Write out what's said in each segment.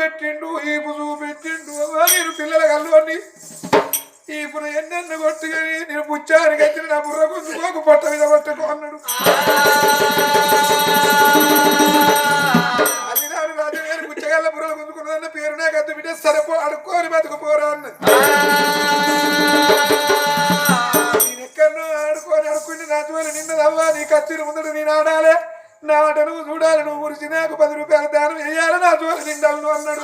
చూపెట్టిండు ఈపు చూపెట్టిండు అవ్వ నేను పిల్లల కల్లువని ఈపున ఎన్నెన్ను కొట్టుకొని నేను పుచ్చానికి వచ్చిన నా బుర్ర గుంజుకోకు పొట్ట మీద పట్టుకో అన్నాడు. అల్లినాడు రాజు గారు పుచ్చగల్ల బుర్రలు గుంజుకున్నదన్న పేరు నాకు అద్దు బిడ్డ సరిపో అడుక్కోని బతుకుపోరా అన్న నేను ఎక్కడో ఆడుకొని ఆడుకుంటే నా జోలి నిన్నదవ్వా నీ కత్తిరి ముందడు నేను ఆడాలి. నా ఆట నువ్వు చూడాలి నువ్వు గురించి నాకు పది రూపాయల దానం వేయాలి నా జోలి నిండాలను అన్నాడు.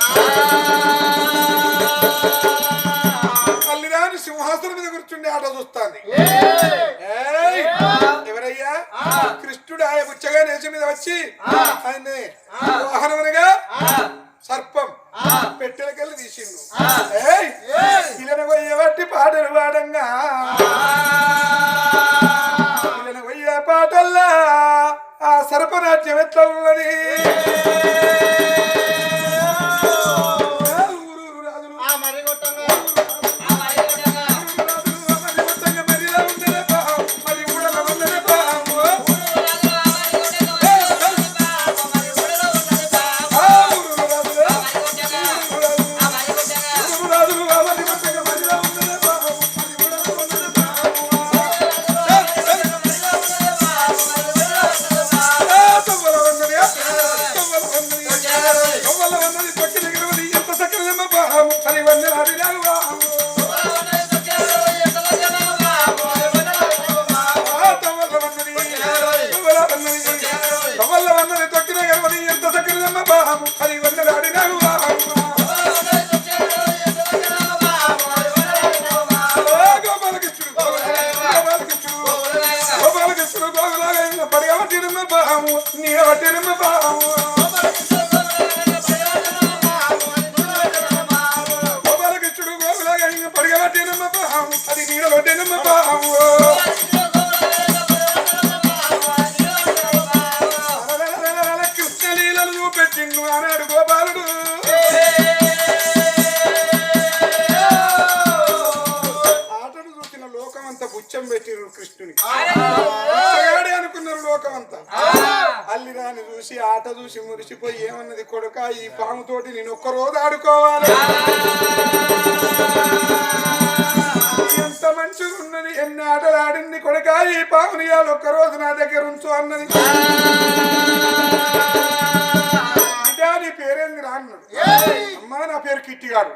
అల్లిరాని సింహాసనం మీద కూర్చుండి ఆట చూస్తాంది. ఏయ్! ఎవరయ్యా? కృష్ణుడు ఆయన బుచ్చగా నేచ మీద వచ్చి ఆయన్ని వాహనమునగా సర్పం పెట్టెలకెళ్ళి తీసిండు. పోయేవట్టి పాటలు పాడంగా. ఎట్లా ఉన్నది పాపము, నీడ పట్టినమ్మ పాపము. గోపాలకృష్ణుడు, అది నీడ పట్టినమ్మ పాపము. ఈ పాముతోటి నేను ఒక్క రోజు ఆడుకోవాలి. ఎంత మంచిగా ఉన్నది ఎన్ని ఆటలు ఆడింది కొడుక ఈ పాముని ఇవాళ ఒక్క రోజు నా దగ్గర ఉంచు అన్నది. బిడ్డా, నీ పేరేంది రాను అమ్మా నా పేరు కిట్టిగాడు.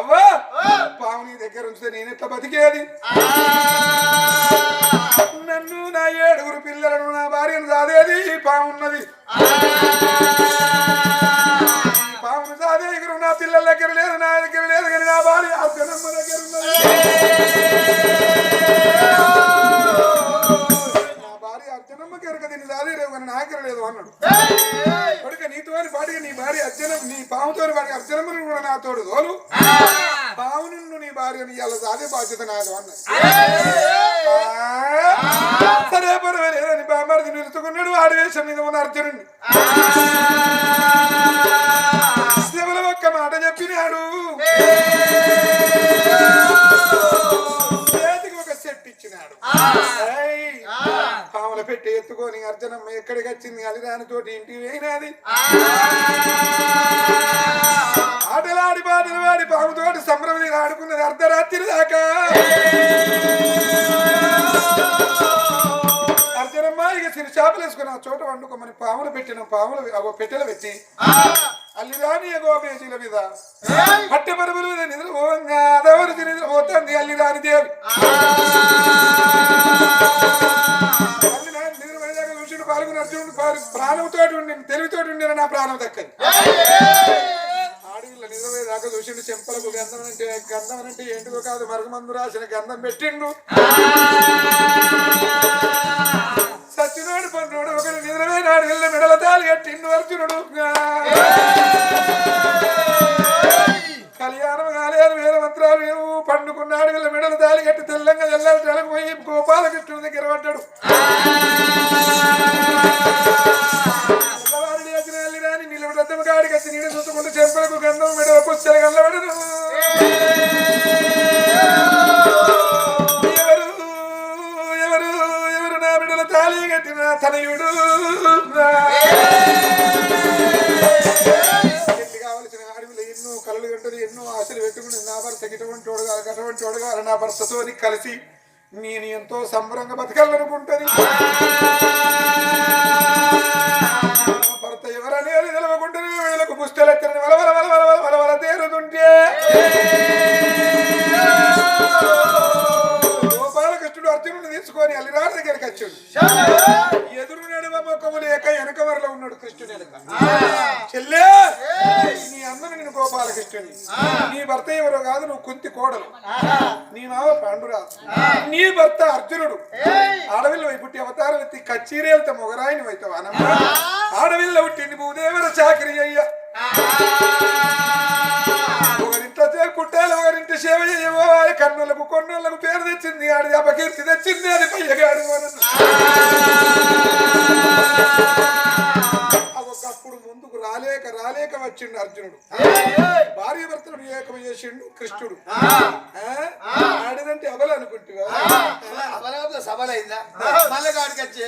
అవ్వా పాము నీ దగ్గర ఉంచితే నేను ఎట్లా బతికేది? నన్ను నా ఏడుగురు పిల్లలను నా భార్యను సాదేది ఈ పాము ఉన్నది. పామును సాదే దగ్గర నా పిల్లల దగ్గర లేదు నా దగ్గర లేదు కానీ నా భార్య ఆ జనమ్మ దగ్గర ఉన్నది. నా భార్య అర్జనమ్మ కెరక దీన్ని సాదేరేవు కానీ నా లేదు అన్నాడు. కొడుక నీతోని పాటిగా నీ భార్య అర్జనం నీ పాముతోని పాటిగా అర్జనమ్మను కూడా నా తోడు తోలు. పాము నిన్ను నీ భార్యని ఇవాళ సాదే బాధ్యత నాదు అన్నది ఆ, సరే పర్వాలేదని బామ్మర్ది నిలుచుకున్నాడు ఆడి వేషం మీద ఉన్న అర్జునుడిని ఒక సెట్ ఇచ్చినాడు. ఏయ్, పాముల పెట్టి ఎత్తుకొని అర్జునమ్మ ఎక్కడికి వచ్చింది? అది దానితోటి ఇంటికి పోయినది ఆటలాడి పాటలు వాడి పాముతోటి సంభ్రమని ఆడుకున్నది అర్ధరాత్రి దాకా. చేపలు వేసుకుని ఆ చోట వండుకోమని పాములు పెట్టిన పాములు అగో పెట్టెలు పెట్టి అల్లిరాని ఎగో పేజీల మీద. పట్టె పరుపుల మీద నిద్రపోవంగా అదవరికి నిద్రపోతుంది అల్లిరాని దేవి నిద్రపోయేదాకా పాల్గొని అర్జునుడు ప్రాణంతో ఉండి తెలివితోటి ఉండిన నా ప్రాణం దక్కది. ఆడవిల్ల నిజమేదాకా చూసిండు చెంపలకు గంధం అంటే గంధం అంటే ఏంటిదో కాదు మరుగుమందు రాసిన గంధం పెట్టిండు. నాడు వెళ్ళి మెడల తాలి కట్టిండు అర్జునుడు కళ్యాణం కాలేదు వేద మంత్రాలు పండుకున్నాడు వీళ్ళ మెడల వాడు కలిసి నేను ఎంతో సంబరంగా బతకాలనుకుంటుంది. భర్త ఎవరనేది నిలవకుంటే వీళ్ళకు పుస్తలెత్తని వల వల వల వల వల వల వల తేరుతుంటే. గోపాలకృష్ణుడు అర్జునుడు తీసుకొని అల్లిరాడు దగ్గరికి వచ్చాడు. ఎదురు నడుమ ముఖము లేక వెనక వరలో ఉన్నాడు కృష్ణుడు వెనక. చెల్లే నీ అందరు నేను గోపాలకృష్ణుని. నీ భర్త ఎవరో కాదు నువ్వు కుంతి కోడలు. పాండురాజు నీ భర్త అర్జునుడు. ఆడవిల్ల పుట్టి అవతారం ఎత్తి కచ్చీరేలతో మొగరాయిని వైతావు అనమ్మ ఆడవిల్ల పుట్టింది భూదేవర చాకరి అయ్య. ఒకరింట్లో కుట్టాలి ఒకరింటి సేవ చేయవో. కన్నులకు కొన్నులకు పేరు తెచ్చింది. ఆడి అపకీర్తి తెచ్చింది అది పయ్యగాడు ఒకప్పుడు ముందుకు రాలేక రాలేక వచ్చిండు అర్జునుడు. భార్య భర్తలు ఏకం చేసిండు కృష్ణుడు. అనుకుంటుగా అవలాపుల సభలైందా? మళ్ళీ కాడికి వచ్చి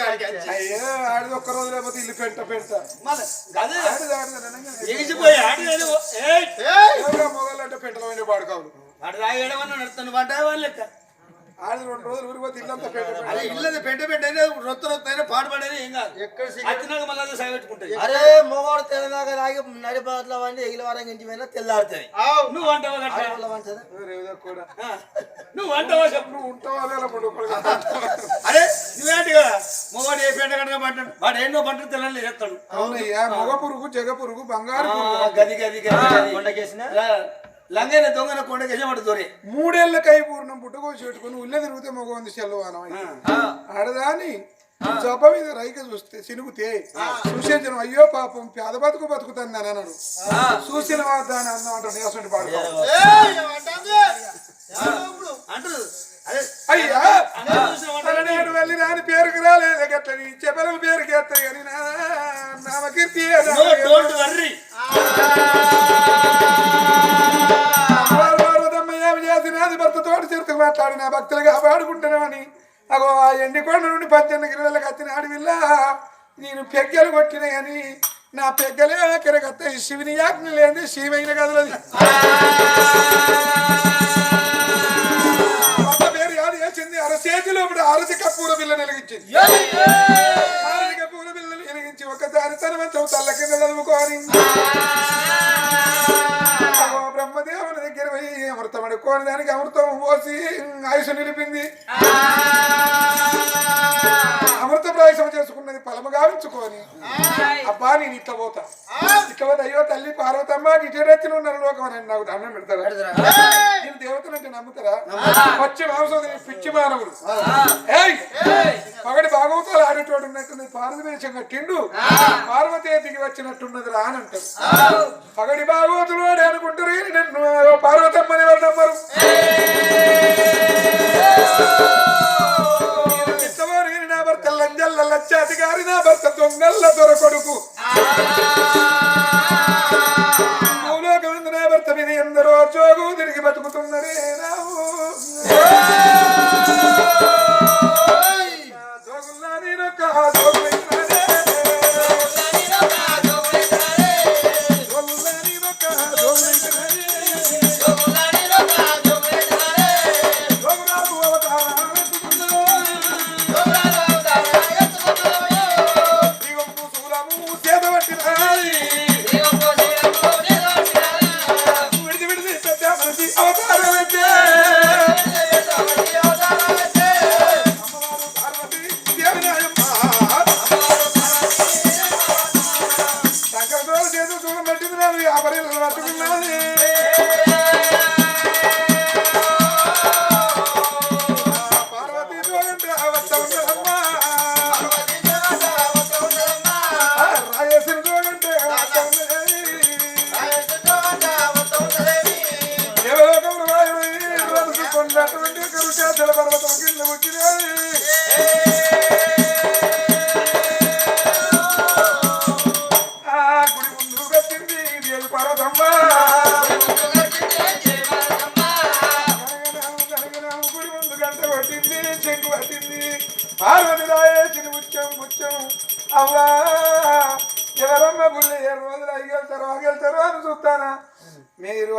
కాడికి వచ్చి. అయ్యో ఆడిది ఒక్క రోజు లేకపోతే ఇల్లు పెంట పెంట. ఎగిసిపోయి ఆడి ఎవరో మొగలంటే పెంటలమైన పాడుకోవాలి వాడు రాయడమన్నా నడుస్తాను వంట వాళ్ళ లెక్క. ఆడి రెండు రోజులు ఊరిపోతే ఇల్లంతా పెంట పెంట అదే ఇల్లది పెంట పెంట అయినా రొత్త రొత్త అయినా పాడుపడేది ఏం కాదు. వచ్చినాక మళ్ళీ అదే సాగబెట్టుకుంటాయి అరే మొగోడు తెలంగాణ రాగి నడిపాట్ల వండి ఎగిలి వారం ఇంటి మీద తెల్లారుతుంది నువ్వు అంటావా నువ్వు అంటావా చెప్పు. నువ్వు ఉంటావా అరే నువ్వేంటి కదా? మొగోడు ఏ పెంట కనుక పట్టాడు వాడు ఎన్నో పంటలు తెల్లని చేస్తాడు. అవునయ్యా మొగ పురుగు జగ పురుగు బంగారు గది గది గది. కొండకేసిన లంగైన దొంగన కొండకేసి వాడు దొరే. మూడేళ్ళ కై పూర్ణం పుట్టుకోసి పెట్టుకుని ఉల్లె తిరిగితే మగ ఉంది చెల్లవానం ఆడదాని జబ్బ మీద రైక చూస్తే సినుగుతే చూసేజనం అయ్యో పాపం పేద బతుకు బతుకుతుంది అని అన్నాడు. చూసిన దాని అన్నం అంటాడు నేసండి పాడుకో అంటారు అదే అయ్యా! నేను వెళ్ళి నాని పేరుకి రాలేదు. గట్లని చెప్పలం పేరుకి ఎత్తాయి కానీ నామకీర్తి పెగ్గలు కొట్టినాయని. నా పెగ్గలే కిరగత్తాయి శివుని యాజ్ఞ లేని శివైన కదలది. భర్త పేరు యాది వేసింది అరచేతిలో ఇప్పుడు అరసి కపూర బిల్ల వెలిగించింది. అరటి కప్పూర వెలిగించి ఒకసారి తన తల్ల కింద చదువుకోని. ఓ బ్రహ్మదేవుని దగ్గర పోయి అమృతం అడుక్కోని దానికి అమృతం పోసి ఆయుష నిలిపింది. గావించుకొని అబ్బా నేను ఇట్లా పోతా. ఇట్లా పోతా అయ్యో తల్లి పార్వతమ్మ డిటేరెత్తిన ఉన్నారు లోకం అని నాకు దండం పెడతారా? నేను దేవతలంటే నమ్ముతారా? వచ్చి మాంసం పిచ్చి మానవుడు. పగడి భాగవతాలు ఆడేటోడు ఉన్నట్టుంది పార్వతీశం కట్టిండు పార్వతీ దిగి వచ్చినట్టున్నది రా అని అంటారు పగడి భాగవతులు వాడే అనుకుంటారు నన్ను పార్వతమ్మని ఎవరు నమ్మరు? అధికారి నా భర్త దొంగల్ల దొర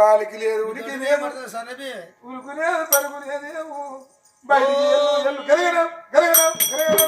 వాళ్ళకి లేదు ఉనికి లేదు. సన్నబి ఉరుకు లేదు పరుగు లేదు బయటికి ఎల్లు ఎల్లు గరగడం గరగడం గరగడం.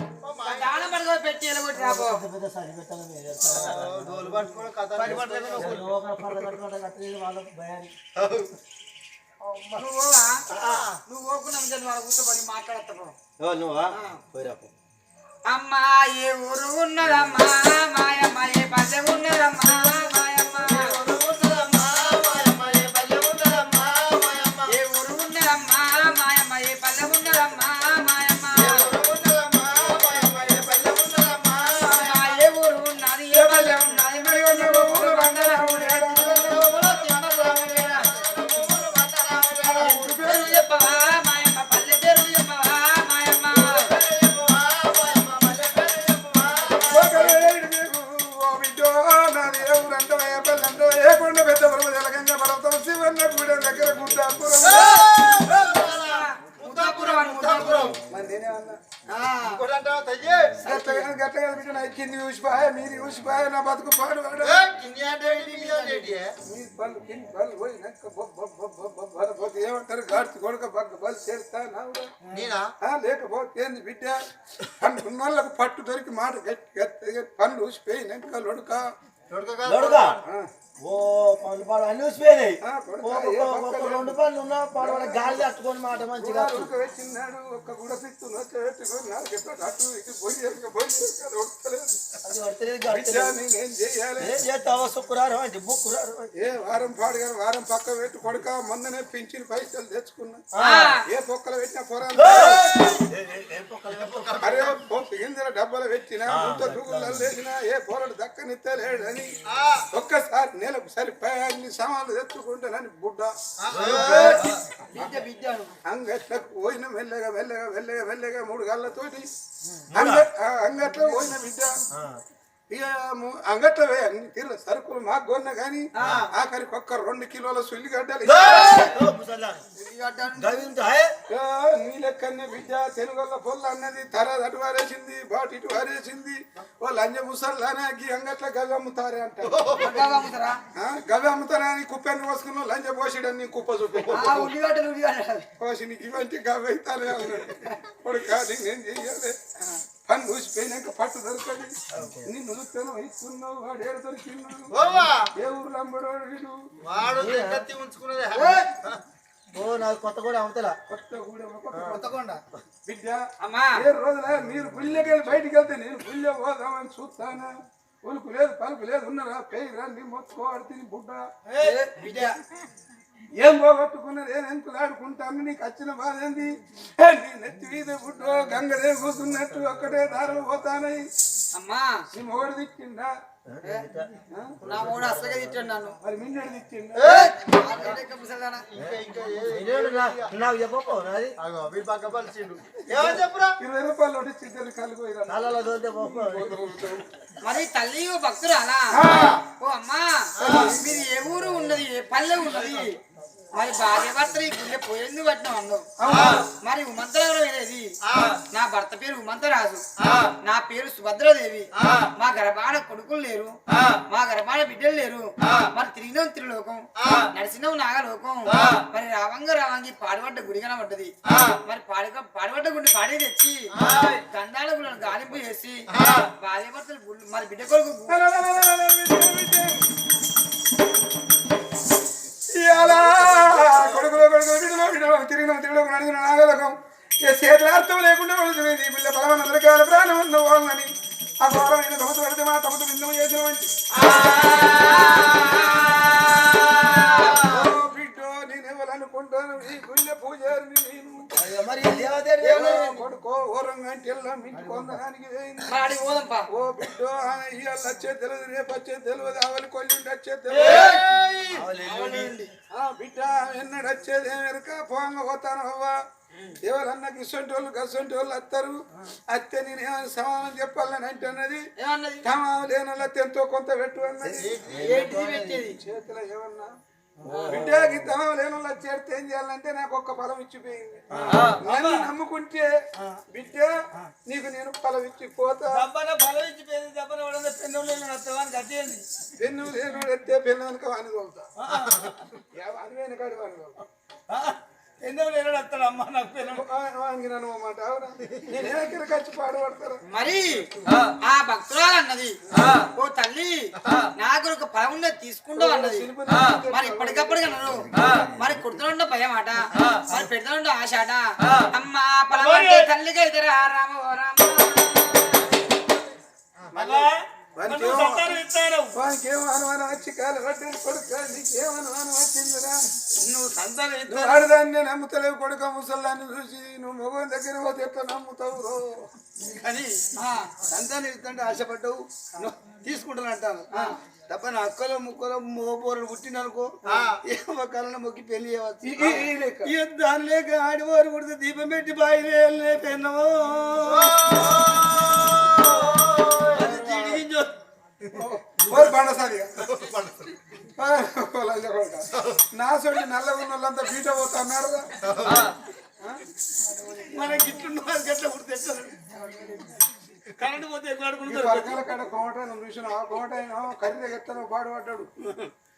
పడుకో పెట్టి ఎలగొట్టి రాబో పెద్ద సరి పెట్టాలి మీరు. డోలు కథ వాళ్ళకు భయాన్ని నువ్వు పోవా? నువ్వు పోకుండా వాళ్ళ కూర్చోబడి మాట్లాడతావు నువ్వా పోయిరాపు అమ్మా ఏ ఊరు ఉన్నదమ్మా? మాయమ్మ ఏ పల్లె ఉన్నదమ్మా? మాయమ్మ మీ పళ్ళు కింది పళ్ళు పోయినాక బొ- బొ- బొ- బొ- బొ- బొ- ఏమంటారు గాడికి కొడుక బగ్గ బలు చేస్తా నావుడా నేనా ఆ, లేకపోతే ఏంది బిడ్డ అనుకున్న వాళ్ళకు పట్టు దొరికి మాట గట్టి గట్టి పనులు ఊసిపోయినాక లొడుక. ఓ పళ్ళు పాడు అన్ని ఊసిపోయినాయి. ఆ, కొడుకా, ఓ, ఏ ఒక- పక్క ఒక రెండు పళ్ళు ఉన్నా పాడు గాలి తట్టుకొని మాట మంచిగా వచ్చినాడు ఒక్క గుడ చేస్తావో శుక్రవారం అంటే బుక్కురారు ఏ వారం పాడుగా వారం పక్క పెట్టు కొడుక మొన్ననే పింఛన్ పైసలు తెచ్చుకున్నా. ఏ పొక్కలు పెట్టినా పొరాలు. అరే గింజల డబ్బాలు పెట్టినా ముద్ద దుగులలో వేసినా ఏ పొరలు దక్కనిత్తలేడు అని ఒక్కసారి నెలకు సరిపోయా అన్ని సామాన్లు తెచ్చుకుంటానని బుడ్డ. అంగట్లకు పోయిన మెల్లగా మెల్లగా మెల్లగా మెల్లగా మూడు గళ్ళతోటి అంగట్లో పోయిన బిడ్డ ఇక ము- అంగట్లో పోయి అన్ని తీర్ల. సరుకులు మాకు కొన్న కానీ ఆఖరికి ఒక్క రెండు కిలోల సుల్లిగడ్డలు నీ లెక్కనే బిడ్డ తెలుగుల పొల్ల అన్నది తర అటు వారేసింది బాటు ఇటు వారేసింది. వాళ్ళు అంజ ముసల్లానాకి అంగట్ల గవి అమ్ముతారే అంట. పక్కాగా అమ్ముతారా? గవి అమ్ముతారని కుప్పని పోసుకున్న లంజ పోసిడని కుప్ప చూపి. కోసి నీకు ఇవంటి గవి అవుతానే అన్నాడు కొడుకా నేను చెయ్యాలి. పని ఊసిపోయినాక పట్టు దొరకదు. నిన్ను చూస్తాను ఇస్తున్నావు వాడు ఏడు దొరికిన్నాడు ఏ ఊర్లో అమ్మడోడు వీడు వాడు కత్తి ఉంచుకున్నది. ఓ నాకు కొత్త కూడా అమ్ముతలా కొత్త కూడా. కొత్తకొండ బిడ్డ అమ్మా! ఏ రోజున మీరు గుళ్ళకెళ్ళి బయటికి వెళ్తే నేను గుళ్ళె పోదామని చూస్తానా? ఉలుకు లేదు పలుకు లేదు ఉన్నారా? పేరు రండి మొత్తుకోవాలి తిని బుడ్డ. బిడ్డ. ఏం పోగొట్టుకున్నది? ఏం ఎంకులాడుకుంటాను నీకు వచ్చిన బాధ ఏంది? ఏ, నీ నెత్తి మీద పుట్టో గంగదే కూసున్నట్టు ఒక్కటే దారులు పోతానయి అమ్మా. నీ మొగడు తిట్టిండా? నా మూడు అసలుగా తిట్టాడు నన్ను. మరి మిన్నడు ఇరవై రూపాయలు మరి తల్లి ఓ భక్తురాలా? ఓ అమ్మా మీది ఏ ఊరు ఉన్నది? ఏ పల్లె ఉన్నది? మరి భార్య భర్తలు ఈ గుళ్ళె పోయేందుకు పట్టినాం అన్నావు మరి ఉమంతరాజు అనేది నా భర్త పేరు ఉమంతరాజు. నా పేరు సుభద్రాదేవి. మా గర్భాన కొడుకులు లేరు. మా గర్భాన బిడ్డలు లేరు. మరి తిరిగినాం త్రిలోకం. నడిచినాం నాగలోకం. మరి రావంగ రావంగి పాడుబడ్డ గుడి కనబడ్డది. మరి పాడుక పాడుబడ్డ గుడి పాడి తెచ్చి గంధాల గుళ్ళను గాలింపు చేసి భార్య భర్తలు గుళ్ళు మరి బిడ్డ కొడుకు ఇయాలా కొడుకులో కొడుకులో బిడ్డలో బిడ్డలో తిరిగిన నాగలకం. ఏ చేతుల అర్థం లేకుండా కొడుతుంది పిల్ల బలమన్న కాల ప్రాణం ఉన్న వాళ్ళని. ఆ ఘోరమైన తమతో పెడితే మా తమతో బిందం చేసిన మంచి ఈ గుళ్ళె పూజారిని నేను. కొడుకో కొందడానికి మరి ఆడికి పోదాంపా. ఓ బిడ్డో ఇవాళ వచ్చే తెలియదు రేపు వచ్చే తెలియదు అవలి కొల్లిండి వచ్చే తెలియదు ఆ బిడ్డ ఎన్నడు వచ్చేది ఏమెరక పోంగ పోతాను అవ్వా. ఎవరన్నా గిసొంటి వాళ్ళు గసొంటి వాళ్ళు వస్తారు అత్తే నేను ఏమైనా సమానం చెప్పాలని అంటే అన్నది ఏమన్నది? తమాం లేని వాళ్ళ ఎంతో కొంత పెట్టు అన్నది. చేతిలో ఏమన్నా? బిడ్డకి తమాం లేని చేస్తే ఏం చేయాలంటే నాకు ఒక్క ఫలం ఇచ్చిపోయింది. నన్ను నమ్ముకుంటే బిడ్డ నీకు నేను ఫలం ఇచ్చి పోతా దబ్బన బలం ఇచ్చి పేరు దబ్బన పడందే పెన్ను లేని పెన్ను లేను ఎత్తే పెన్ను వెనుక వాని తోలుతా. వాని వెనకాడి వాని వస్తాడు అమ్మ నాకు మాట నేను పాడుపడతారా? మరి ఆ. భక్తురాలు అన్నది. ఓ తల్లి నాకు ఒక ఫలం ఉన్నది తీసుకుంటావు అన్నది. మరి ఇప్పటికప్పటికి అన్నారు. మరి కుడుతున్న భయం అట మరి పెడుతున్న ఆశ అట అమ్మా అంటే తల్లిగా ఇద్దరా? రామ ఓ రామ. అనుమానం వచ్చి కాలు పట్టిన కొడుక నీకేం అనుమానం వచ్చిందిరా. నువ్వు సంతానం ఆడదాన్ని నేను నమ్ముతలేవు కొడుక ముసల్లాన్ని చూసి నువ్వు మొగం దగ్గర పోతే ఎట్లా నమ్ముతావు రో? కానీ సంతానం ఆశపడ్డావు. తీసుకుంటాను అంటాను. తప్ప నా అక్కలో ముక్కలో మోపోరలు పుట్టిననుకో ఏమో కళ్ళ మొక్కి పెళ్ళి చేయవచ్చు. దాని లేక ఆడివారు కొడితే దీపం పెట్టి బాయిలే పెన్నమో నా సొంటి నల్లగా ఉన్న వాళ్ళంతా బీట పోతున్నారు మన గిట్లున్న వాళ్ళు గట్ల పుడితే? కరెంట్ పోతే ఎక్కువ ఆడుకుంటారు? వర్గాల కాడ కోట నువ్వు చూసిన? కోట అయినా కర్రీ ఎత్తనో పాడుపడ్డాడు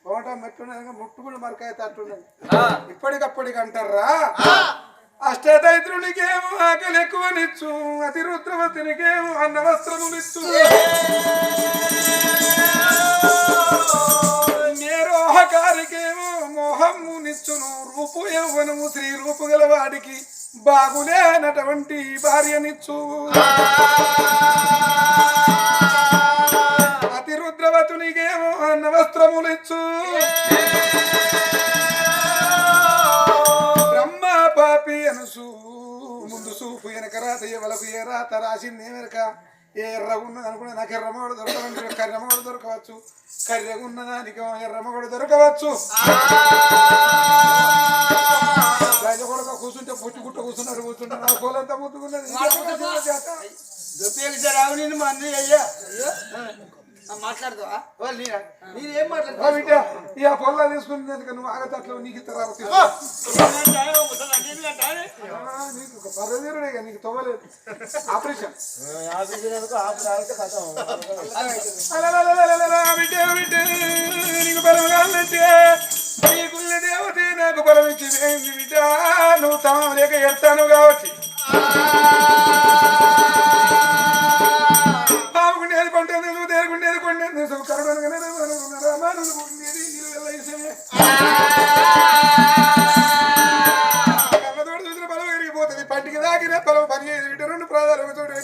కోట మెట్టున్నది ముట్టు కూడా మరకాయ తట్టున్నది. ఇప్పటికప్పటికి అంటారా? అష్టదైత్రునికేమో ఆకలి ఎక్కువనిచ్చు అతి రుద్రవతినికేమో అన్న వస్త్రమునిచ్చు. నేరోహకారికేమో మోహమునిచ్చును రూపు యవ్వనము శ్రీ రూపు గల వాడికి బాగులేనటువంటి భార్యనిచ్చు. అతి రుద్రవతునికేమో అన్న వస్త్రములిచ్చు. ఏ రాత రాసింది వెనక ఏ ఎర్ర ఉన్నది అనుకునే నాకు ఎర్రమగడు దొరకవచ్చు కర్రమగడు దొరకవచ్చు కర్రెగా ఉన్నదానికి ఎర్రమగడు దొరకవచ్చు రాజ కొడుక కూర్చుంటే పుట్టి గుట్ట కూర్చున్నాడు కూర్చుంటాడు ఆ కోలంతా ముద్దుకున్నది దుబ్బేకి రావు నేను మా అన్నయ్య అయ్యా మాట్లాడుతావా నేనేం ఓ మాట్లాడుతున్నా బిడ్డ ఇక పొల్ల తీసుకునేందుకు నువ్వు ఆగతట్లు నీకు ఇస్తారా నీకు ఒక పర్వదీరుడే ఇక నీకు తవ్వలేదు. ఆపరేషన్. నీకు బలం కావాలంటే నీ గుళ్ళ దేవతే నాకు బలం ఇచ్చి వేయింది బిడ్డ. నువ్వు తమ లేక ఎత్తాను కాబట్టి.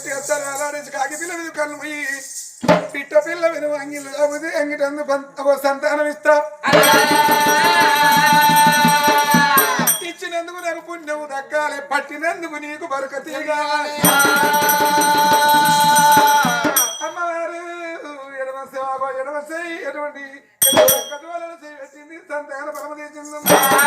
పెట్టి వస్తారు అలాడించి కాకి పిల్ల మీద కళ్ళు పిట్ట పిల్ల విను అంగిలు లేకపోతే అంగిటందు సంతానం ఇస్తా. ఇచ్చినందుకు నాకు పుణ్యము దక్కాలి పట్టినందుకు నీకు బరుక తీగాలి అమ్మవారు ఎడమస్తే ఎడమస్తే ఎటువంటి సంతాన పరమ తీసింది